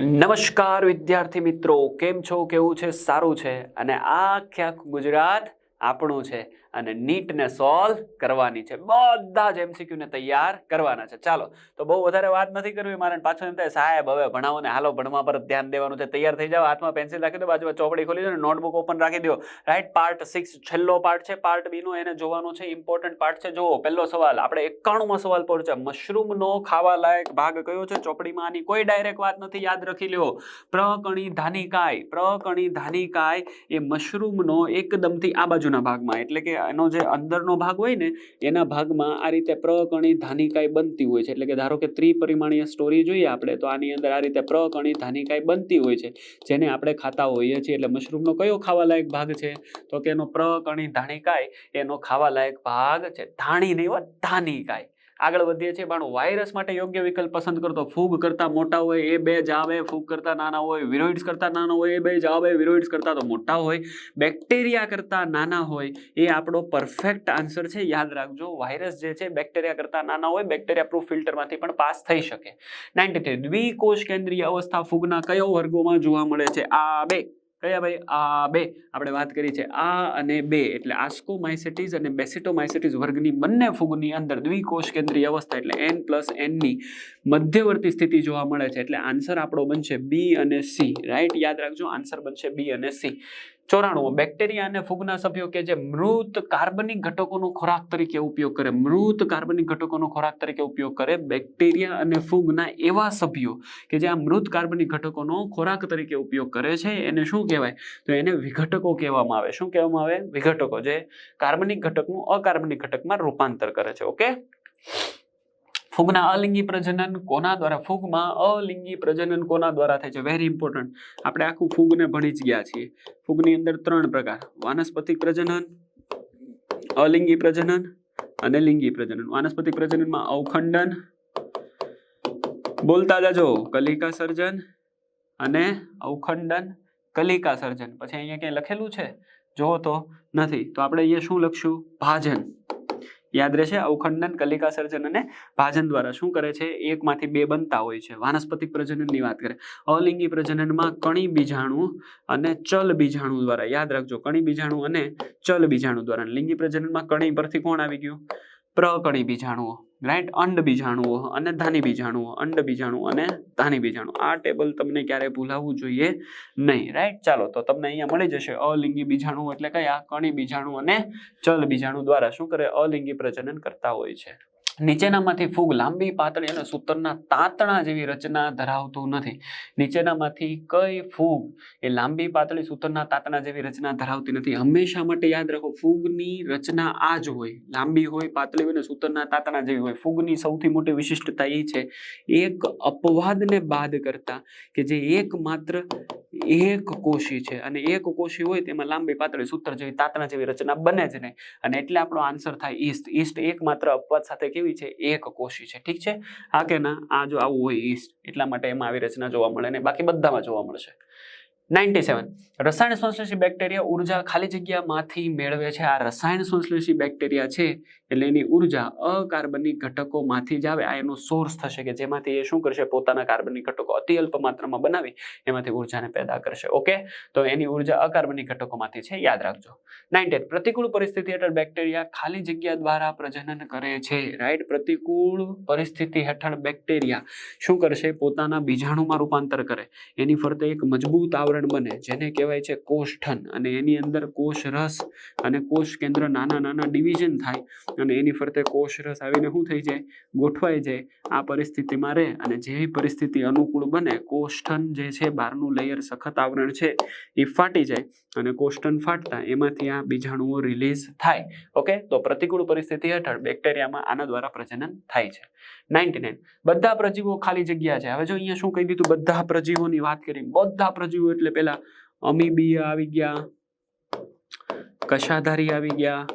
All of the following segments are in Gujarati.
નમસ્કાર વિદ્યાર્થી મિત્રો, કેમ છો? કેવું છે? સારું છે? અને આ આખે આખું ગુજરાત આપણું છે. અને નીટને સોલ્વ કરવાની છે. બધા જ એમસીક્યુને તૈયાર કરવાના છે. ચાલો, તો બહુ વધારે વાત નથી કરવી. મારે પાછું એમ થાય, સાહેબ, હવે ભણાવો ને હાલો, ભણવા પર ધ્યાન દેવાનું છે. તૈયાર થઈ જાઓ. હાથમાં પેન્સિલ રાખી દો, બાજુમાં ચોપડી ખોલી દો ને નોટબુક ઓપન રાખી દો. રાઈટ પાર્ટ સિક્સ છેલ્લો પાર્ટ છે. પાર્ટ બી નો એને જોવાનો છે. ઇમ્પોર્ટન્ટ પાર્ટ છે. જુઓ, પહેલો સવાલ. આપણે એકાણુંમાં સવાલ છે. મશરૂમનો ખાવા લાયક ભાગ કયો છે? ચોપડીમાં આની કોઈ ડાયરેક્ટ વાત નથી. યાદ રાખી લ્યો. પ્રકણી ધાનિકાય. પ્રકણી ધાનિકાય એ મશરૂમનો એકદમથી આ બાજુના ભાગમાં. એટલે કે એનો જે અંદરનો ભાગ હોય ને, એના ભાગમાં આ રીતે પ્રકણી ધાનિકાય બનતી હોય છે. એટલે કે ધારો કે ત્રિપરિમાણીય સ્ટોરી જોઈએ આપણે, તો આની અંદર આ રીતે પ્રકણી ધાનિકાય બનતી હોય છે. જેને આપણે ખાતા હોઈએ છીએ. એટલે મશરૂમનો કયો ખાવાલાયક ભાગ છે? તો કે એનો પ્રકણી ધાનિકાય એનો ખાવાલાયક ભાગ છે. ધાણી નહીં હોય ધાનિકાય આગળ વધીએ છીએ. પણ વાયરસ માટે યોગ્ય વિકલ્પ પસંદ કરતો ફૂગ કરતા મોટા હોય એ બે જ આવે, ફૂગ કરતા નાના હોય, વિરોઇડ્સ કરતા નાના હોય એ બે જ આવે, વિરોઇડ્સ કરતા તો મોટા હોય, બેક્ટેરિયા કરતા નાના હોય એ આપણો પરફેક્ટ આન્સર છે. યાદ રાખજો, વાયરસ જે છે બેક્ટેરિયા કરતા નાના હોય, બેક્ટેરિયા પ્રૂફ ફિલ્ટરમાંથી પણ પાસ થઈ શકે. નાઇન્ટી થ્રી દ્વિકોષ કેન્દ્રીય અવસ્થા ફૂગના કયો વર્ગોમાં જોવા મળે છે? આ બે. કયા ભાઈ? આ બે. આપણે વાત કરી છે આ અને બે. એટલે આસ્કોમાઇસેટીસ અને બેસિટોમાઇસેટીસ વર્ગની બંને ફૂગની અંદર દ્વિકોષ કેન્દ્રીય અવસ્થા એટલે એન પ્લસ એનની મધ્યવર્તી સ્થિતિ જોવા મળે છે. એટલે આન્સર આપણો બનશે બી અને સી રાઈટ યાદ રાખજો, આન્સર બનશે બી અને સી ચોરાણું, બેક્ટેરિયા અને ફૂગના સભ્યો કે જે મૃત કાર્બનિક ઘટકોનો ખોરાક તરીકે ઉપયોગ કરે, મૃત કાર્બનિક ઘટકોનો ખોરાક તરીકે ઉપયોગ કરે, બેક્ટેરિયા અને ફૂગના એવા સભ્યો કે જે આ મૃત કાર્બનિક ઘટકોનો ખોરાક તરીકે ઉપયોગ કરે છે, એને શું કહેવાય? તો એને વિઘટકો કહેવામાં આવે. શું કહેવામાં આવે? વિઘટકો, જે કાર્બનિક ઘટકનું અકાર્બનિક ઘટકમાં રૂપાંતર કરે છે. ઓકે? ફૂગના અલિંગી પ્રજનન કોના દ્વારા? ફૂગમાં અલિંગી પ્રજનન કોના દ્વારા થાય છે? વેરી ઇમ્પોર્ટન્ટ આપણે આખું ફૂગને ભણી જ ગયા છીએ. ફૂગની અંદર ત્રણ પ્રકાર. વાનસ્પતિક પ્રજનન, અલિંગી પ્રજનન અને લિંગી પ્રજનન. વાનસ્પતિક પ્રજનનમાં અવખંડન, બોલતા જાજો, કલિકા સર્જન અને અવખંડન, કલિકા સર્જન. પછી અહીંયા ક્યાંય લખેલું છે? જો તો નથી. તો આપણે અહીંયા શું લખશું? ભાજન. યાદ રહેશે? અવખંડન, કલિકા સર્જન અને ભાજન દ્વારા શું કરે છે? એકમાંથી બે બનતા હોય છે. વાનસ્પતિક પ્રજનનની વાત કરે અલિંગી પ્રજનનમાં કણી બીજાણુ અને ચલ બીજાણુ દ્વારા, યાદ રાખજો, કણી બીજાણુ અને ચલ બીજાણુ દ્વારા. લિંગી પ્રજનનમાં કણી પરથી કોણ આવી ગયું? પ્રકણી બીજાણુઓ. રાઈટ? અંડ બીજાણુઓ, અને ધાની બીજાણુઓ, અંડ બીજાણુ અને ધાની બીજાણુ આ ટેબલ તમને ક્યારે ભૂલાવવું જોઈએ નહીં, રાઈટ? ચાલો, તો તમને અહીંયા મળી જશે અલિંગી બીજાણુ એટલે કયા? કણી બીજાણુ અને ચલ બીજાણુ દ્વારા. શું કરે? અલિંગી પ્રજનન કરતા હોય છે. નીચેનામાંથી ફૂગ લાંબી, પાતળી અને સૂતરના તાતણા જેવી રચના ધરાવતું નથી. નીચેનામાંથી કઈ ફૂગ એ લાંબી, પાતળી, સૂતરના તાતણા જેવી રચના ધરાવતી નથી. હંમેશા માટે યાદ રાખો, ફૂગની રચના આ જ હોય. લાંબી હોય, પાતળી હોય અને સૂતરના તાતણા જેવી હોય. ફૂગની સૌથી મોટી વિશિષ્ટતા એ છે, એક અપવાદને બાદ કરતા કે જે એકમાત્ર એક કોષી છે અને એક કોષી હોય તેમાં લાંબી પાતળી સૂત્ર જેવી તાતણા જેવી રચના બને જ નહીં. અને એટલે આપણો આન્સર થાય ઈસ્ટ ઈસ્ટ એકમાત્ર અપવાદ સાથે કેવી છે? એક કોષી છે. ઠીક છે? હા કે ના? આ જો આવું હોય ઈસ્ટ એટલા માટે એમાં આવી રચના જોવા મળે ને બાકી બધામાં જોવા મળશે. Ninety seven. રસાયણ સંશ્લેષી બેક્ટેરિયા ઊર્જા ખાલી જગ્યામાંથી મેળવે છે. આ રસાયણ સંશ્લેષી બેક્ટેરિયા છે એટલે એની ઊર્જા અકાર્બનિક ઘટકોમાંથી જ આવે. આ એનો સોર્સ થશે કે જેમાંથી એ શું કરશે? પોતાના કાર્બનિક ઘટકો અતિ અલ્પ માત્રામાં બનાવી એમાંથી ઉર્જાને પેદા કરશે. ઓકે? તો એની ઊર્જા અકાર્બનિક ઘટકોમાંથી છે. યાદ રાખજો. નાઇન્ટીન પ્રતિકૂળ પરિસ્થિતિ હેઠળ બેક્ટેરિયા ખાલી જગ્યા દ્વારા પ્રજનન કરે છે. રાઈટ પ્રતિકૂળ પરિસ્થિતિ હેઠળ બેક્ટેરિયા શું કરશે? પોતાના બીજાણુમાં રૂપાંતર કરે. એની ફરતે એક મજબૂત આવરણ બને, જેને કહેવાય છે કોષ્ઠન. અને એની અંદર કોષ રસ અને કોષ કેન્દ્ર નાના નાના ડિવિઝન થાય અને એની ફરતે કોષ રસ આવીને શું થઈ જાય? ગોઠવાઈ જાય. આ પરિસ્થિતિમાં રહે અને જેવી પરિસ્થિતિ અનુકૂળ બને, કોષ્ઠન જે છે બહારનું લેયર સખત આવરણ છે, એ ફાટી જાય અને કોષ્ઠન ફાટતા એમાંથી આ બીજાણુઓ રિલીઝ થાય. ઓકે તો પ્રતિકૂળ પરિસ્થિતિ હેઠળ બેક્ટેરિયામાં આના દ્વારા પ્રજનન થાય છે. નાઇન્ટી નાઇન બધા પ્રજીવો ખાલી જગ્યા છે. હવે જો અહીંયા શું કહી દીધું? બધા પ્રજીવોની વાત કરી બધા પ્રજીવો એટલે પેલા અમીબીયા આવી ગયા, કશાધારી આવી ગયા,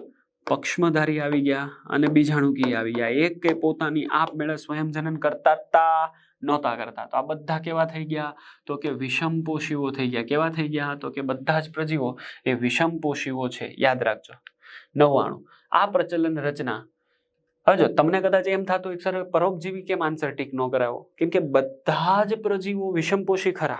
પક્ષ્મધારી આવી ગયા અને બીજાણુકી આવી ગયા. એક કે પોતાની આપમેળે સ્વયંજનન કરતા તા નહોતા કરતા. તો આ બધા કેવા થઈ ગયા? તો કે વિષમપોષીઓ થઈ ગયા. કેવા થઈ ગયા? તો કે બધા જ પ્રજીવો એ વિષમપોષીઓ છે. યાદ રાખજો. નવ્વાણું. આ પ્રચલન રચના હવે જો, તમને કદાચ એમ થતું એક સર, પરોપજીવી કેમ આન્સર ટીક ન કરાવો કેમ કે બધા જ પ્રજીવો વિષમપોષી ખરા.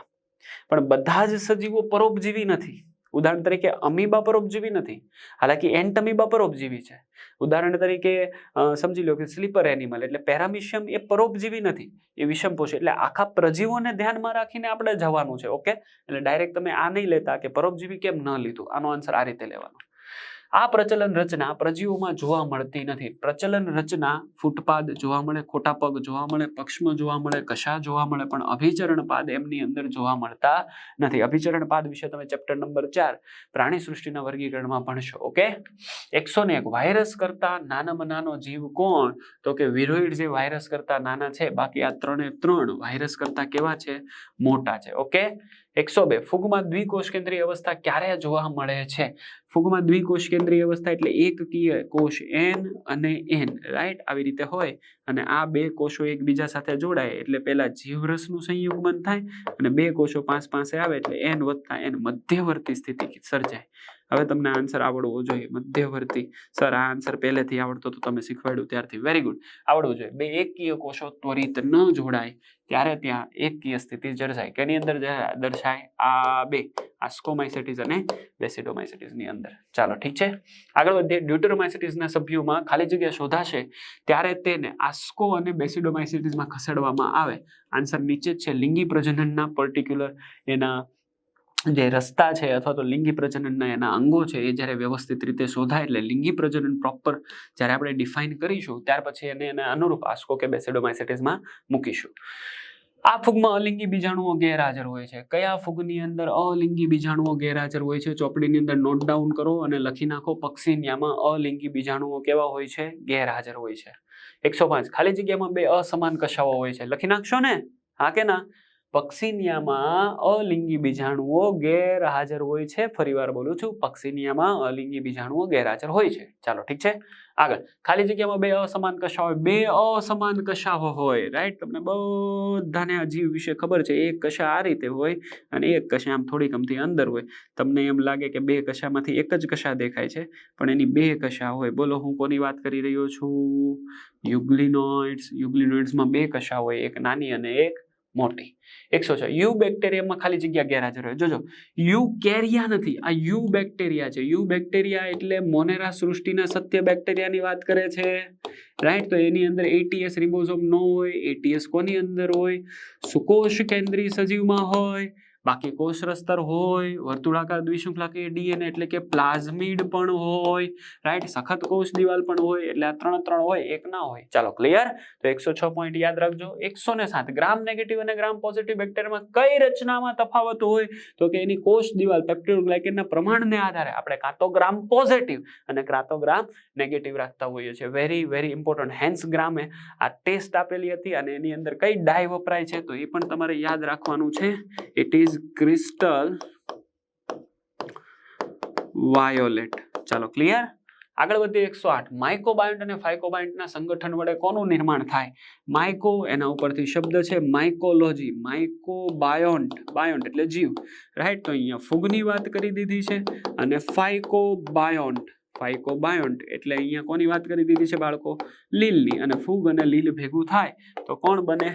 પણ બધા જ સજીવો પરોપજીવી નથી. ઉદાહરણ તરીકે, અમીબા પરોપજીવી નથી. હાલાકી એન્ટમીબા પરોપજીવી છે. ઉદાહરણ તરીકે સમજી લો કે, સ્લીપર એનિમલ એટલે પેરામિશિયમ એ પરોપજીવી નથી. એ વિષમપોષી. એટલે આખા પ્રજીવોને ધ્યાનમાં રાખીને આપણે જવાનું છે, ઓકે? એટલે ડાયરેક્ટ તમે આ નહીં લેતા કે, પરોપજીવી કેમ ન લીધું? આનો આન્સર આ રીતે લેવાનો. આ પ્રચલન રચના પ્રજીવોમાં જોવા મળતી નથી. પ્રચલન રચના ફૂટપાદ જોવા મળે, ખોટા પગ જોવા મળે, પક્ષમ જોવા મળે, કશા જોવા મળે, પણ અભિચરણ પાદ એમની અંદર જોવા મળતા નથી. અભિચરણ પાદ વિશે તમે ચેપ્ટર નંબર ચાર પ્રાણી સૃષ્ટિના વર્ગીકરણમાં ભણશો ઓકે એકસો ને એક વાયરસ કરતા નાનામાં નાનો જીવ કોણ? તો કે વિરોઈડ જે વાયરસ કરતા નાના છે, બાકી આ ત્રણે ત્રણ વાયરસ કરતા કેવા છે? મોટા છે ઓકે એકસો બે ફૂગમાં દ્વિકોષ કેન્દ્રીય અવસ્થા ક્યારે જોવા મળે છે. ફૂગમાં દ્વિકોષ કેન્દ્રીય અવસ્થા એટલે એકકીય કોષ એન અને એન રાઈટ આવી રીતે હોય. અને આ બે કોષો એકબીજા સાથે જોડાય એટલે પહેલા જીવરસનું સંયુગમન થાય અને બે કોષો પાંચ પાસે આવે એટલે એન વધતા એન મધ્યવર્તી સ્થિતિ સર્જાય. હવે તમને આન્સર આવડવો જોઈએ મધ્યવર્તી. સર આ આન્સર પહેલેથી આવડતો તો તમે શીખવાડ્યું ત્યારથી. વેરી ગુડ આવડવું જોઈએ. બે એકકીય કોષો ત્વરિત ન જોડાય ત્યારે ત્યાં એકકીય સ્થિતિ દર્શાય કેની અંદર દર્શાય? આ બે. આસ્કોમાઇસેટિસ અને બેસિડોમાઇસેટિસની અંદર. ચાલો, ઠીક છે? આગળ વધીએ. ડ્યુટરોમાઇસેટિસના સભ્યોમાં ખાલી જગ્યા શોધાશે ત્યારે તેને આસ્કો અને બેસિડોમાઇસેટિસમાં ખસેડવામાં આવે. આન્સર નીચે જ છે. લિંગી પ્રજનનના પર્ટિક્યુલર એના જે રસ્તા છે અથવા તો લિંગી પ્રજનનના એના અંગો છે, એ જ્યારે વ્યવસ્થિત રીતે શોધાય એટલે લિંગી પ્રજનન પ્રોપર જ્યારે આપણે ડિફાઇન કરીશું, ત્યાર પછી એને એને અનુરૂપ આસ્કો કે બેસેડોમાઇસેટિસમાં મૂકીશું. આ ફૂગમાં અલિંગી બીજાણુઓ ગેરહાજર હોય છે. કયા ફૂગની અંદર અલિંગી બીજાણુઓ ગેરહાજર હોય છે? ચોપડીની અંદર નોટ ડાઉન કરો અને લખી નાખો પક્ષીનિયામાં અલિંગી બીજાણુઓ કેવા હોય છે? ગેરહાજર હોય છે. એકસો પાંચ. ખાલી જગ્યામાં બે અસમાન કશાઓ હોય છે. લખી નાખશો ને? હા કે ના? પક્ષીનિયામાં અલિંગી બીજાણુઓ ગેરહાજર હોય છે. ફરીવાર બોલું છું, પક્ષીનિયામાં અલિંગી બીજાણુઓ ગેરહાજર હોય છે. ચાલો, ઠીક છે? આગળ. ખાલી જગ્યામાં બે અસમાન કશા હોય. બે અસમાન કશાઓ હોય રાઈટ તમને બધાને આ જીવ વિશે ખબર છે. એક કશા આ રીતે હોય અને એક કશા આમ થોડીક અમથી અંદર હોય. તમને એમ લાગે કે બે કશામાંથી એક જ કશા દેખાય છે, પણ એની બે કશા હોય. બોલો, હું કોની વાત કરી રહ્યો છું? યુગ્લિનોઇડ્સ. યુગ્લિનોઇડ્સમાં બે કશા હોય, એક નાની અને એક મોટી. એકસો છ. યુ બેક્ટેરિયામાં ખાલી જગ્યા ગેરહાજર હોય. જોજો યુ કેરિયા નથી. આ યુ બેક્ટેરિયા છે. યુ બેક્ટેરિયા એટલે મોનેરા સૃષ્ટિના સત્ય બેક્ટેરિયાની વાત કરે છે. રાઈટ તો એની અંદર એટીએસ રિબોઝોમ ન હોય. એટીએસ કોની અંદર હોય? સુકોષ કેન્દ્રીય સજીવમાં હોય. બાકી કોષ રસ્તર હોય, વર્તુળાકાર કે ડીએનએ એટલે કે પ્લાઝમિડ પણ હોય રાઈટ સખત કોષ દિવાલ પણ હોય, એટલે આ ત્રણ ત્રણ હોય, એક ના હોય. ચાલો ક્લિયર તો એકસો છ પોઈન્ટ યાદ રાખજો. એકસો ને સાત ગ્રામ નેગેટિવ અને ગ્રામ પોઝિટિવ બેક્ટેરિયામાં કઈ રચનામાં તફાવત હોય? તો કે એની કોષ દિવાલ પેપ્ટિડોગ્લાયકેનના પ્રમાણને આધારે આપણે કાં તો ગ્રામ પોઝિટિવ અને કાં ગ્રામ નેગેટિવ રાખતા હોઈએ છીએ. વેરી વેરી ઇમ્પોર્ટન્ટ હેન્સ ગ્રામે આ ટેસ્ટ આપેલી હતી અને એની અંદર કઈ ડાય વપરાય છે તો એ પણ તમારે યાદ રાખવાનું છે. ઇટ ઇઝ ક્રિસ્ટલ વાયોલેટ ચાલો ક્લિયર આગળ વધીએ એકસો આઠ. માઇકોબાયોન્ટ અને ફાઇકોબાયોન્ટના સંગઠન વડે કોનું નિર્માણ થાય? માઇકો એના ઉપરથી શબ્દ છે માઇકોલોજી માઇકોબાયોન્ટ બાયોન્ટ એટલે જીવ. રાઈટ તો અહીંયા ફૂગની વાત કરી દીધી છે અને ફાઇકોબાયોન્ટ ફાઇકોબાયોન્ટ એટલે અહીંયા કોની વાત કરી દીધી છે બાળકો? લીલની. અને ફૂગ અને લીલ ભેગું થાય તો કોણ બને?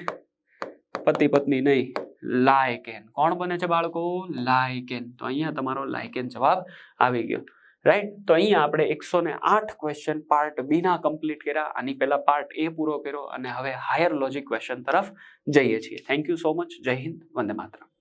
પતિ પત્ની નહીં. લાયકેન. કોણ બને છે બાળકો? લાયકેન. તો અહીંયા તમારો લાયકેન જવાબ આવી ગયો. રાઈટ તો અહીંયા આપણે એકસો ને આઠ ક્વેશ્ચન પાર્ટ બી ના કમ્પ્લીટ કર્યા. આની પહેલા પાર્ટ એ પૂરો કર્યો અને હવે હાયર લોજિક ક્વેશ્ચન તરફ જઈએ છીએ. થેન્ક યુ સો મચ જય હિન્દ. વંદે માતરમ.